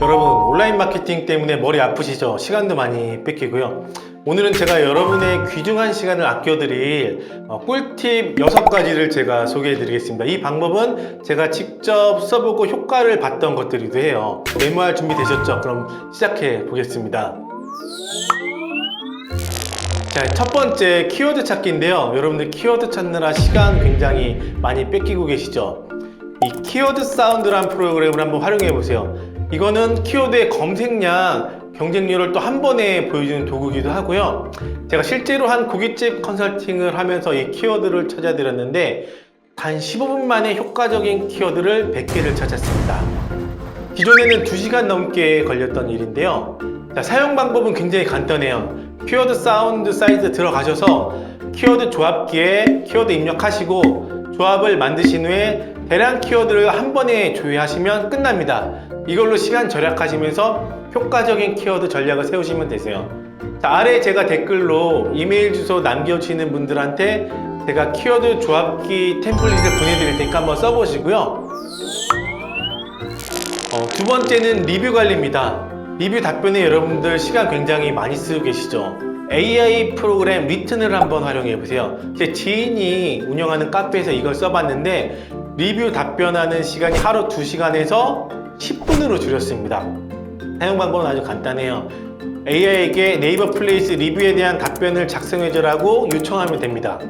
여러분 온라인 마케팅 때문에 머리 아프시죠? 시간도 많이 뺏기고요. 오늘은 제가 여러분의 귀중한 시간을 아껴드릴 어, 꿀팁 6가지를 제가 소개해 드리겠습니다. 이 방법은 제가 직접 써보고 효과를 봤던 것들이기도 해요. 메모할 준비 되셨죠? 그럼 시작해 보겠습니다. 자, 첫 번째 키워드 찾기인데요. 여러분들 키워드 찾느라 시간 굉장히 많이 뺏기고 계시죠? 이 키워드 사운드란 프로그램을 한번 활용해 보세요. 이거는 키워드의 검색량, 경쟁률을 또 한 번에 보여주는 도구이기도 하고요. 제가 실제로 한 고깃집 컨설팅을 하면서 이 키워드를 찾아드렸는데 단 15분 만에 효과적인 키워드를 100개를 찾았습니다. 기존에는 2시간 넘게 걸렸던 일인데요. 자, 사용 방법은 굉장히 간단해요. 키워드 사운드 사이트 들어가셔서 키워드 조합기에 키워드 입력하시고 조합을 만드신 후에 대량 키워드를 한 번에 조회하시면 끝납니다. 이걸로 시간 절약하시면서 효과적인 키워드 전략을 세우시면 되세요. 자, 아래 제가 댓글로 이메일 주소 남겨주시는 분들한테 제가 키워드 조합기 템플릿을 보내드릴 테니까 한번 써보시고요. 어, 두 번째는 리뷰 관리입니다. 리뷰 답변에 여러분들 시간 굉장히 많이 쓰고 계시죠? AI 프로그램 리튼을 한번 활용해 보세요. 제 지인이 운영하는 카페에서 이걸 써봤는데 리뷰 답변하는 시간이 하루 2시간에서 10분으로 줄였습니다. 사용 방법은 아주 간단해요. AI에게 네이버 플레이스 리뷰에 대한 답변을 작성해줘라고 요청하면 됩니다.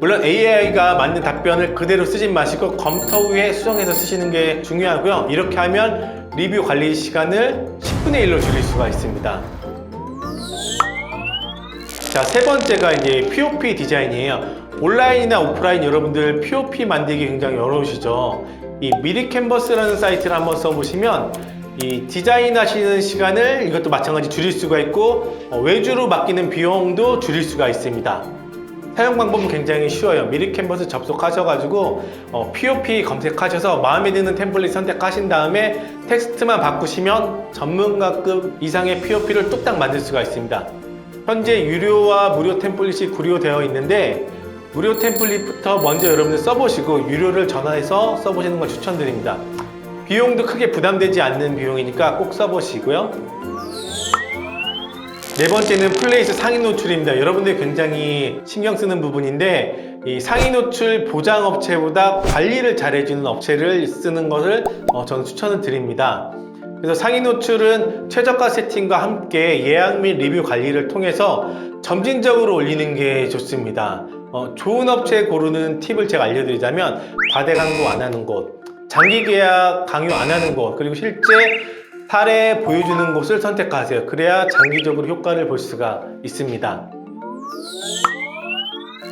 물론 AI가 만든 답변을 그대로 쓰진 마시고 검토 후에 수정해서 쓰시는 게 중요하고요. 이렇게 하면 리뷰 관리 시간을 10분의 1로 줄일 수가 있습니다. 자, 세 번째가 이제 POP 디자인이에요. 온라인이나 오프라인 여러분들 POP 만들기 굉장히 어려우시죠? 이 미리 캔버스라는 사이트를 한번 써보시면 이 디자인 하시는 시간을 이것도 마찬가지 줄일 수가 있고 어, 외주로 맡기는 비용도 줄일 수가 있습니다. 사용 방법은 굉장히 쉬워요. 미리 캔버스 접속하셔가지고 어, POP 검색하셔서 마음에 드는 템플릿 선택하신 다음에 텍스트만 바꾸시면 전문가급 이상의 POP를 뚝딱 만들 수가 있습니다. 현재 유료와 무료 템플릿이 구료되어 있는데 무료 템플릿부터 먼저 여러분들 써보시고 유료를 전화해서 써보시는 걸 추천드립니다. 비용도 크게 부담되지 않는 비용이니까 꼭 써보시고요. 네 번째는 플레이스 상위 노출입니다. 여러분들 굉장히 신경 쓰는 부분인데 이 상위 노출 보장 업체보다 관리를 잘해주는 업체를 쓰는 것을 어, 저는 추천을 드립니다. 그래서 상위 노출은 최저가 세팅과 함께 예약 및 리뷰 관리를 통해서 점진적으로 올리는 게 좋습니다. 어, 좋은 업체 고르는 팁을 제가 알려드리자면 과대 광고 안 하는 곳, 장기 계약 강요 안 하는 곳, 그리고 실제 사례 보여주는 곳을 선택하세요. 그래야 장기적으로 효과를 볼 수가 있습니다.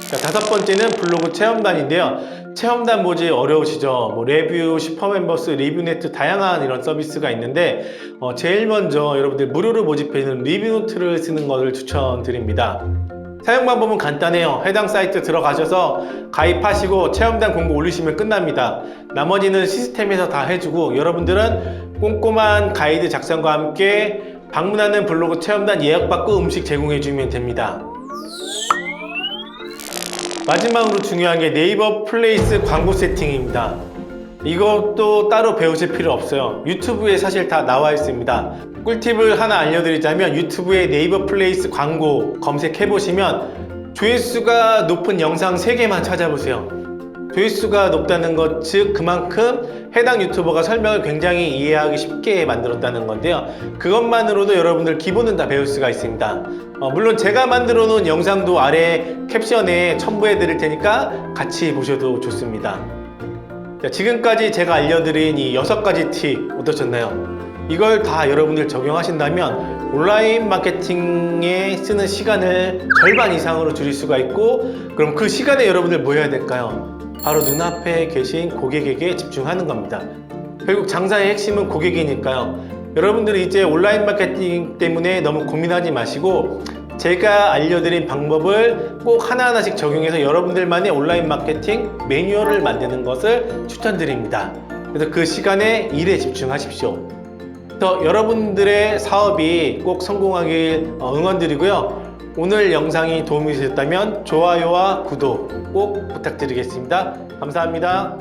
자, 다섯 번째는 블로그 체험단인데요. 체험단 뭐지 어려우시죠? 뭐 레뷰, 슈퍼멤버스, 리뷰네트 다양한 이런 서비스가 있는데 어, 제일 먼저 여러분들 무료로 모집해주는 리뷰노트를 쓰는 것을 추천드립니다. 사용 방법은 간단해요. 해당 사이트 들어가셔서 가입하시고 체험단 공고 올리시면 끝납니다. 나머지는 시스템에서 다 해주고 여러분들은 꼼꼼한 가이드 작성과 함께 방문하는 블로그 체험단 예약받고 음식 제공해주면 됩니다. 마지막으로 중요한 게 네이버 플레이스 광고 세팅입니다. 이것도 따로 배우실 필요 없어요. 유튜브에 사실 다 나와 있습니다. 꿀팁을 하나 알려드리자면 유튜브에 네이버 플레이스 광고 검색해 보시면 조회수가 높은 영상 3개만 찾아보세요. 조회수가 높다는 것, 즉 그만큼 해당 유튜버가 설명을 굉장히 이해하기 쉽게 만들었다는 건데요. 그것만으로도 여러분들 기본은 다 배울 수가 있습니다. 어, 물론 제가 만들어 놓은 영상도 아래 캡션에 첨부해 드릴 테니까 같이 보셔도 좋습니다. 자, 지금까지 제가 알려드린 이 여섯 가지 팁 어떠셨나요? 이걸 다 여러분들 적용하신다면 온라인 마케팅에 쓰는 시간을 절반 이상으로 줄일 수가 있고 그럼 그 시간에 여러분들 뭐 해야 될까요? 바로 눈앞에 계신 고객에게 집중하는 겁니다. 결국 장사의 핵심은 고객이니까요. 여러분들이 이제 온라인 마케팅 때문에 너무 고민하지 마시고 제가 알려드린 방법을 꼭 하나하나씩 적용해서 여러분들만의 온라인 마케팅 매뉴얼을 만드는 것을 추천드립니다. 그래서 그 시간에 일에 집중하십시오. 더 여러분들의 사업이 꼭 성공하길 어, 응원드리고요. 오늘 영상이 도움이 되셨다면 좋아요와 구독 꼭 부탁드리겠습니다. 감사합니다.